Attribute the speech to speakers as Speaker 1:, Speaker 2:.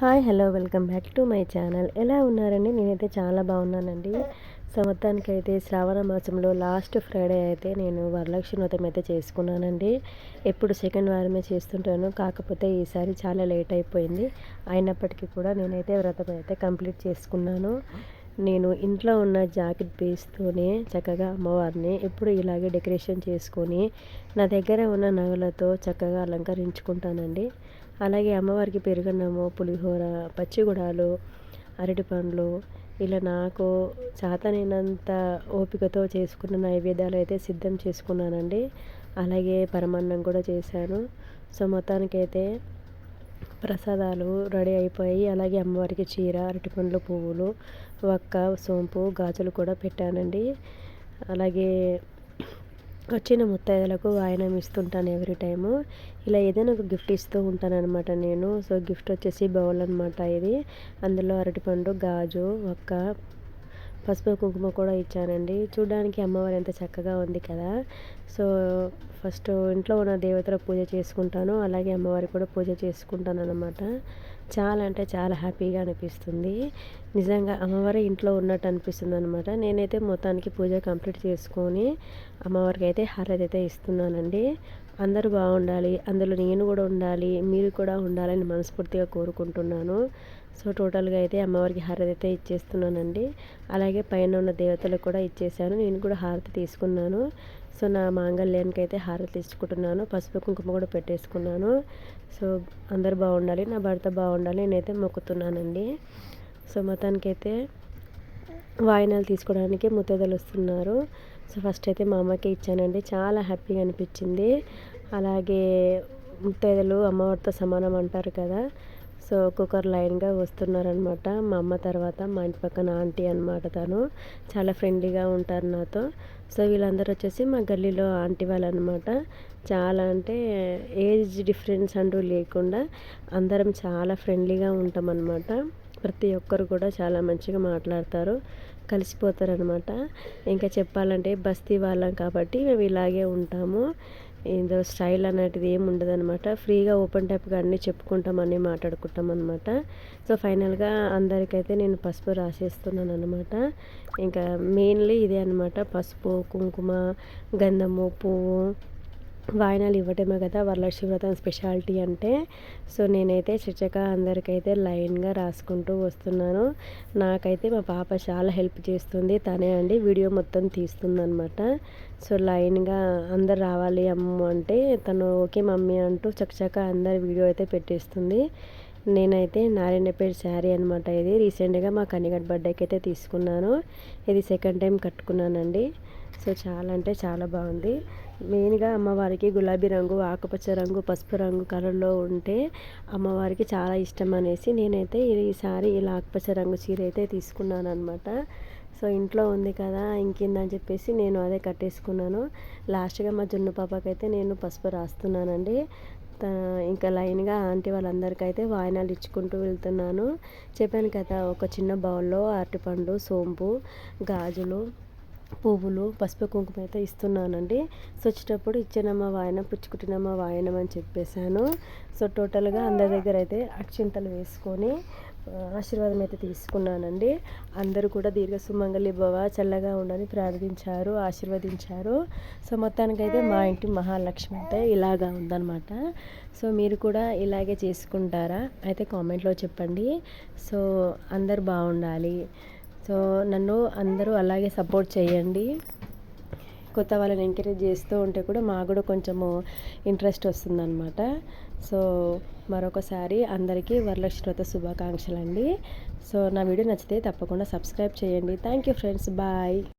Speaker 1: Hi hello welcome back to my channel. ఎలా ఉన్నారండి? నేనైతే చాలా బాగున్నానండి. సంవత్సరానికైతే శ్రావణ మాసంలో లాస్ట్ ఫ్రైడే అయితే నేను వరలక్ష్మి వ్రతం అయితే చేసుకున్నానండి. ఎప్పుడు సెకండ్ వారమే చేస్తుంటాను. కాకపోతే ఈసారి చాలా లేట్ అయిపోయింది. అయినప్పటికీ కూడా నేనైతే వ్రతం అయితే కంప్లీట్ చేసుకున్నాను. నేను ఇంట్లో ఉన్న జాకెట్ పీస్తోనే చక్కగా అమ్మవారిని ఎప్పుడు ఇలాగే డెకరేషన్ చేసుకొని నా దగ్గర ఉన్న నగలతో చక్కగా అలంకరించుకుంటానండి. అలాగే అమ్మవారికి పెరుగన్నము పులిహోర పచ్చిగుడాలు అరటి పండ్లు. ఇలా నాకు చేతనైనంత ఓపికతో చేసుకున్న నైవేద్యాలు అయితే సిద్ధం చేసుకున్నానండి. అలాగే పరమాన్నం కూడా చేశాను. సో మొత్తానికైతే ప్రసాదాలు రెడీ అయిపోయి అలాగే అమ్మవారికి చీర అరటిపండ్లు పువ్వులు వక్క సోంపు గాజులు కూడా పెట్టానండి. అలాగే వచ్చిన ముత్తైదులకు వాయనం ఇస్తుంటాను ఎవ్రీ టైము. ఇలా ఏదైనా ఒక గిఫ్ట్ ఇస్తూ ఉంటాను అనమాట నేను. సో గిఫ్ట్ వచ్చేసి బౌల్ అనమాట ఇది. అందులో అరటిపండు గాజు ఒక్క పసుపు కుంకుమ కూడా ఇచ్చానండి. చూడడానికి అమ్మవారు ఎంత చక్కగా ఉంది కదా. సో ఫస్ట్ ఇంట్లో ఉన్న దేవతల పూజ చేసుకుంటాను. అలాగే అమ్మవారి కూడా పూజ చేసుకుంటాను అనమాట చాలా అంటే చాలా హ్యాపీగా అనిపిస్తుంది. నిజంగా అమ్మవారి ఇంట్లో ఉన్నట్టు అనిపిస్తుంది అనమాట నేనైతే మొత్తానికి పూజ కంప్లీట్ చేసుకొని అమ్మవారికి అయితే హారతి అయితే ఇస్తున్నానండి. అందరూ బాగుండాలి అందులో నేను కూడా ఉండాలి మీరు కూడా ఉండాలని మనస్ఫూర్తిగా కోరుకుంటున్నాను. సో టోటల్గా అయితే అమ్మవారికి హారతి అయితే ఇచ్చేస్తున్నానండి. అలాగే పైన ఉన్న దేవతలకు కూడా ఇచ్చేసాను. నేను కూడా హారతి తీసుకున్నాను. సో నా మాంగళ్యానికి అయితే హారతి తీసుకుంటున్నాను. పసుపు కుంకుమ కూడా పెట్టేసుకున్నాను. సో అందరు బాగుండాలి నా భర్త బాగుండాలి నేనైతే మొక్కుతున్నానండి. సో మొత్తానికైతే వాయినాలు తీసుకోవడానికి ముత్తైదలు వస్తున్నారు. సో ఫస్ట్ అయితే మా అమ్మకి ఇచ్చానండి. చాలా హ్యాపీగా అనిపించింది. అలాగే ముత్తైదలు అమ్మవారితో సమానం అంటారు కదా. సో ఒక్కొక్కరు లైన్గా వస్తున్నారనమాట మా అమ్మ తర్వాత మా ఇంటి పక్కన ఆంటీ అనమాట తను. చాలా ఫ్రెండ్లీగా ఉంటారు నాతో. సో వీళ్ళందరూ వచ్చేసి మా గల్లీలో ఆంటీ వాళ్ళు అనమాట చాలా అంటే ఏజ్ డిఫరెన్స్ అంటూ లేకుండా అందరం చాలా ఫ్రెండ్లీగా ఉంటాం అనమాట ప్రతి ఒక్కరు కూడా చాలా మంచిగా మాట్లాడతారు కలిసిపోతారనమాట ఇంకా చెప్పాలంటే బస్తీ వాళ్ళం కాబట్టి మేము ఇలాగే ఉంటాము. ఏదో స్టైల్ అనేటిది ఏమి ఉండదు అనమాట ఫ్రీగా ఓపెన్ టైప్గా అన్నీ చెప్పుకుంటాం మాట్లాడుకుంటాం అనమాట సో ఫైనల్గా అందరికైతే నేను పసుపు రాసేస్తున్నాను అనమాట ఇంకా మెయిన్లీ ఇదే అనమాట పసుపు కుంకుమ గంధము పువ్వు వాయినాలు ఇవ్వటమే కదా వరలక్ష్మి వ్రతం స్పెషాలిటీ అంటే. సో నేనైతే చచ్చక అందరికైతే లైన్గా రాసుకుంటూ వస్తున్నాను. నాకైతే మా పాప చాలా హెల్ప్ చేస్తుంది. తనే అండి వీడియో మొత్తం తీస్తుందనమాట సో లైన్గా అందరు రావాలి అమ్మ అంటే తను ఓకే మమ్మీ అంటూ చక్కచక్క అందరి వీడియో అయితే పెట్టేస్తుంది. నేనైతే నారాయణపేట శారీ అనమాట ఇది. రీసెంట్గా మా కనిగడ్ బర్త్డేకి అయితే తీసుకున్నాను. ఇది సెకండ్ టైం కట్టుకున్నానండి. సో చాలా అంటే చాలా బాగుంది. మెయిన్గా అమ్మవారికి గులాబీ రంగు ఆకుపచ్చ రంగు పసుపు రంగు కలర్లో ఉంటే అమ్మవారికి చాలా ఇష్టం అనేసి నేనైతే ఈసారి ఇలా ఆకుపచ్చ రంగు చీర అయితే తీసుకున్నాను అనమాట సో ఇంట్లో ఉంది కదా ఇంకిందని చెప్పేసి నేను అదే కట్టేసుకున్నాను. లాస్ట్గా మా జున్ను పాపకైతే నేను పసుపు రాస్తున్నానండి. ఇంకా లైన్గా ఆంటీ వాళ్ళందరికైతే వాయినాలు ఇచ్చుకుంటూ వెళ్తున్నాను. చెప్పాను కదా ఒక చిన్న బౌల్లో అరటిపండు సోంపు గాజులు పువ్వులు పసుపు కుంకుమ అయితే ఇస్తున్నానండి. సో వచ్చేటప్పుడు ఇచ్చానమ్మ వాయనం పుచ్చుకుట్టినమ్మ వాయనం అని చెప్పేశాను. సో టోటల్గా అందరి దగ్గర అయితే అక్షింతలు వేసుకొని ఆశీర్వాదం అయితే తీసుకున్నానండి. అందరూ కూడా దీర్ఘ సుమంగళి భవ చల్లగా ఉండని ప్రార్థించారు ఆశీర్వదించారు. సో మొత్తానికైతే మా ఇంటి మహాలక్ష్మి అయితే ఇలాగా ఉందన్నమాట. సో మీరు కూడా ఇలాగే చేసుకుంటారా? అయితే కామెంట్లో చెప్పండి. సో అందరు బాగుండాలి. సో నన్ను అందరూ అలాగే సపోర్ట్ చేయండి. కొత్త వాళ్ళని ఎంకరేజ్ చేస్తూ ఉంటే కూడా మాకు కూడా కొంచెము ఇంట్రెస్ట్ వస్తుందన్నమాట. సో మరొకసారి అందరికీ వరలక్ష్మి వ్రత శుభాకాంక్షలు అండి సో నా వీడియో నచ్చితే తప్పకుండా సబ్స్క్రైబ్ చేయండి. Thank you friends. బాయ్.